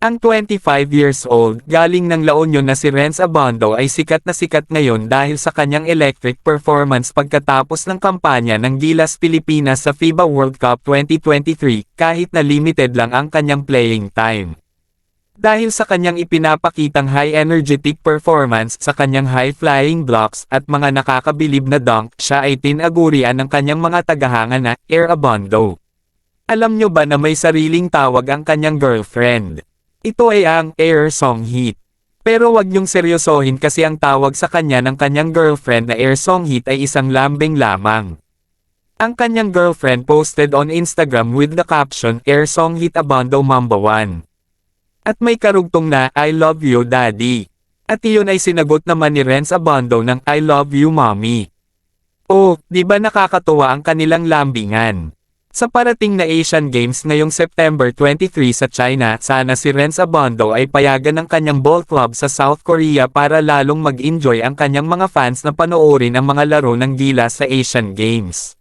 Ang 25 years old, galing ng La Union na si Renz Abando ay sikat na sikat ngayon dahil sa kanyang electric performance pagkatapos ng kampanya ng Gilas Pilipinas sa FIBA World Cup 2023, kahit na limited lang ang kanyang playing time. Dahil sa kanyang ipinapakitang high-energetic performance sa kanyang high-flying blocks at mga nakakabilib na dunk, siya ay tinagurian ng kanyang mga tagahanga na Air Abando. Alam nyo ba na may sariling tawag ang kanyang girlfriend? Ito ay ang Air Song Hit. Pero wag niyong seryosohin kasi ang tawag sa kanya ng kanyang girlfriend na Air Song Hit ay isang lambing lamang. Ang kanyang girlfriend posted on Instagram with the caption Air Song Hit Abando Mamba 1. At may karugtong na I love you daddy. At iyon ay sinagot naman ni Renz Abando ng I love you mommy. Oh, di ba nakakatuwa ang kanilang lambingan? Sa parating na Asian Games ngayong September 23 sa China, sana si Renz Abando ay payagan ng kanyang ball club sa South Korea para lalong mag-enjoy ang kanyang mga fans na panoorin ang mga laro ng Gilas sa Asian Games.